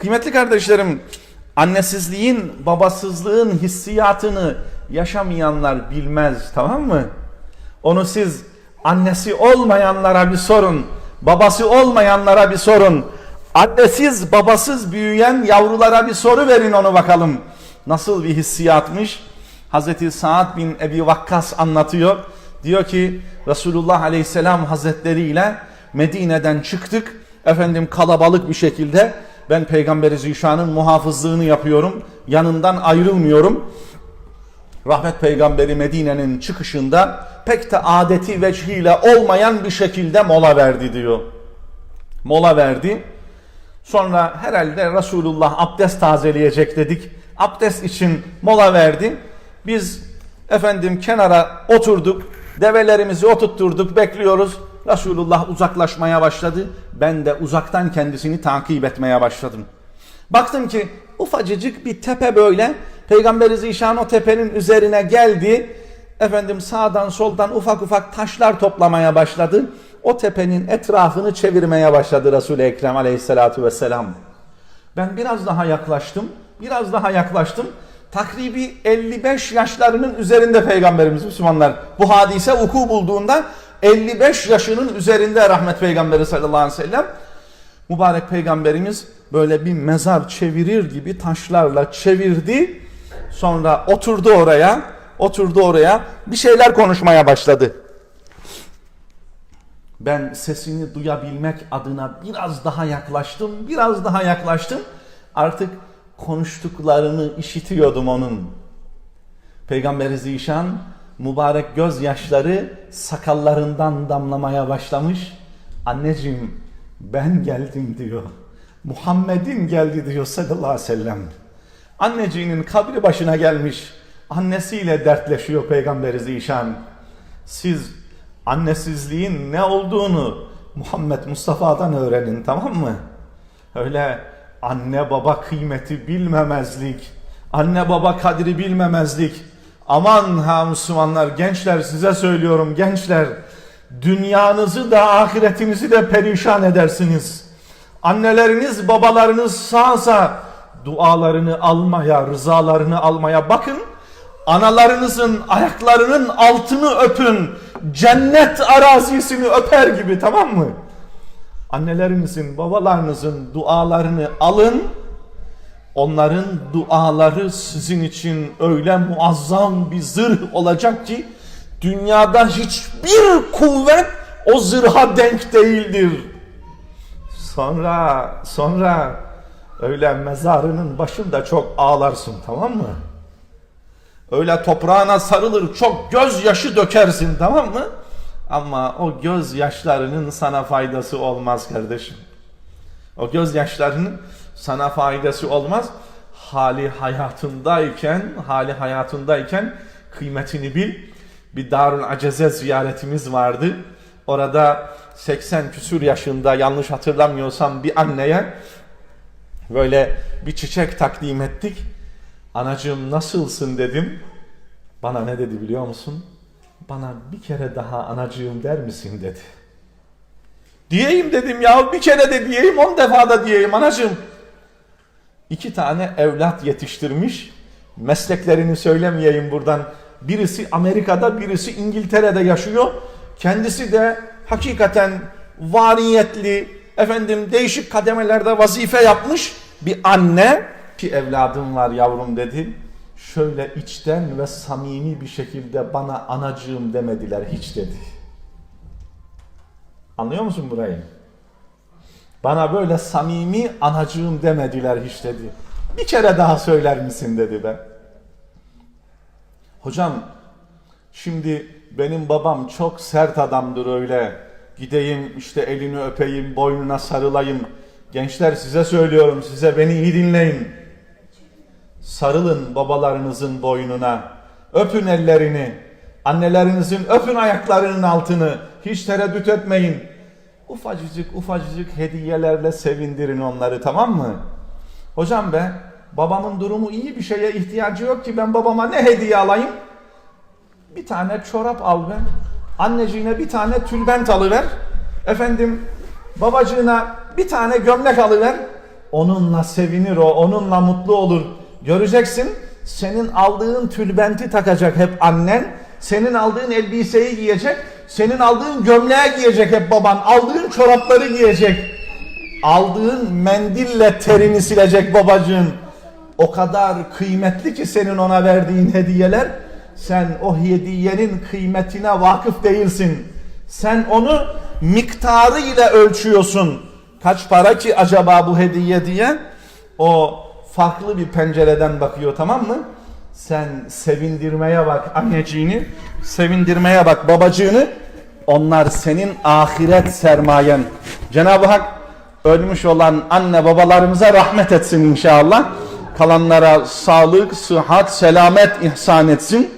Kıymetli kardeşlerim, annesizliğin, babasızlığın hissiyatını yaşamayanlar bilmez tamam mı? Onu siz annesi olmayanlara bir sorun, babası olmayanlara bir sorun. Annesiz, babasız büyüyen yavrulara bir soru verin onu bakalım. Nasıl bir hissiyatmış? Hazreti Sa'd bin Ebi Vakkas anlatıyor. Diyor ki Resulullah Aleyhisselam Hazretleri ile Medine'den çıktık. Efendim kalabalık bir şekilde ben Peygamberi Zişan'ın muhafızlığını yapıyorum. Yanından ayrılmıyorum. Rahmet Peygamberi Medine'nin çıkışında pek de adeti vecihiyle olmayan bir şekilde mola verdi diyor. Mola verdi. Sonra herhalde Resulullah abdest tazeleyecek dedik. Abdest için mola verdi. Biz efendim kenara oturduk. Develerimizi oturtturduk. Bekliyoruz. Resulullah uzaklaşmaya başladı. Ben de uzaktan kendisini takip etmeye başladım. Baktım ki ufacıcık bir tepe böyle. Peygamber-i Zişan o tepenin üzerine geldi. Efendim sağdan soldan ufak ufak taşlar toplamaya başladı. O tepenin etrafını çevirmeye başladı Resul-i Ekrem aleyhissalatu vesselam. Ben biraz daha yaklaştım. Biraz daha yaklaştım. Takribi 55 yaşlarının üzerinde Peygamberimiz Müslümanlar. Bu hadise vuku bulduğunda 55 yaşının üzerinde rahmet Peygamberi sallallahu aleyhi ve sellem. Mübarek Peygamberimiz böyle bir mezar çevirir gibi taşlarla çevirdi. Sonra oturdu oraya, oturdu oraya bir şeyler konuşmaya başladı. Ben sesini duyabilmek adına biraz daha yaklaştım, biraz daha yaklaştım. Artık konuştuklarını işitiyordum onun. Peygamber Zişan mübarek gözyaşları sakallarından damlamaya başlamış. Anneciğim ben geldim diyor. Muhammed'in geldi diyor sallallahu aleyhi ve sellem. Anneciğinin kabri başına gelmiş. Annesiyle dertleşiyor Peygamber Zişan. Siz annesizliğin ne olduğunu Muhammed Mustafa'dan öğrenin tamam mı? Öyle anne baba kıymeti bilmemezlik, anne baba kadri bilmemezlik. Aman ha Müslümanlar, gençler size söylüyorum gençler. Dünyanızı da ahiretinizi de perişan edersiniz. Anneleriniz babalarınız sağsa dualarını almaya, rızalarını almaya bakın. Analarınızın ayaklarının altını öpün. Cennet arazisini öper gibi tamam mı? Annelerinizin, babalarınızın dualarını alın. Onların duaları sizin için öyle muazzam bir zırh olacak ki dünyada hiçbir kuvvet o zırha denk değildir. Sonra sonra öyle mezarının başında çok ağlarsın tamam mı? Öyle toprağına sarılır çok gözyaşı dökersin tamam mı? Ama o gözyaşlarının sana faydası olmaz kardeşim. O gözyaşlarının sana faydası olmaz. Hali hayatındayken, hali hayatındayken kıymetini bil. Bir Darül Aceze ziyaretimiz vardı. Orada 80 küsür yaşında yanlış hatırlamıyorsam bir anneye böyle bir çiçek takdim ettik. Anacığım nasılsın dedim. Bana ne dedi biliyor musun? Bana bir kere daha anacığım der misin dedi. Diyeyim dedim ya bir kere de diyeyim on defa da diyeyim anacığım. İki tane evlat yetiştirmiş. Mesleklerini söylemeyeyim buradan. Birisi Amerika'da birisi İngiltere'de yaşıyor. Kendisi de hakikaten variyetli efendim değişik kademelerde vazife yapmış bir anne. Ki evladım var yavrum dedi. Şöyle içten ve samimi bir şekilde bana anacığım demediler hiç dedi. Anlıyor musun burayı? Bana böyle samimi anacığım demediler hiç dedi. Bir kere daha söyler misin dedi be. Hocam şimdi benim babam çok sert adamdır öyle. Gideyim işte elini öpeyim, boynuna sarılayım. Gençler size söylüyorum, size beni iyi dinleyin. Sarılın babalarınızın boynuna. Öpün ellerini. Annelerinizin öpün ayaklarının altını. Hiç tereddüt etmeyin. Ufacıcık ufacıcık hediyelerle sevindirin onları tamam mı? Hocam be babamın durumu iyi bir şeye ihtiyacı yok ki ben babama ne hediye alayım? Bir tane çorap al be. Anneciğine bir tane tülbent alıver. Efendim babacığına bir tane gömlek alıver. onunla sevinir o, onunla mutlu olur. Göreceksin senin aldığın tülbenti takacak hep annen, senin aldığın elbiseyi giyecek, senin aldığın gömleği giyecek hep baban, aldığın çorapları giyecek. Aldığın mendille terini silecek babacığın. O kadar kıymetli ki senin ona verdiğin hediyeler. Sen o hediyenin kıymetine vakıf değilsin. Sen onu miktarı ile ölçüyorsun. Kaç para ki acaba bu hediye diye? O farklı bir pencereden bakıyor tamam mı? Sen sevindirmeye bak anneciğini, sevindirmeye bak babacığını. Onlar senin ahiret sermayen. Cenab-ı Hak ölmüş olan anne babalarımıza rahmet etsin inşallah. Kalanlara sağlık, sıhhat, selamet ihsan etsin.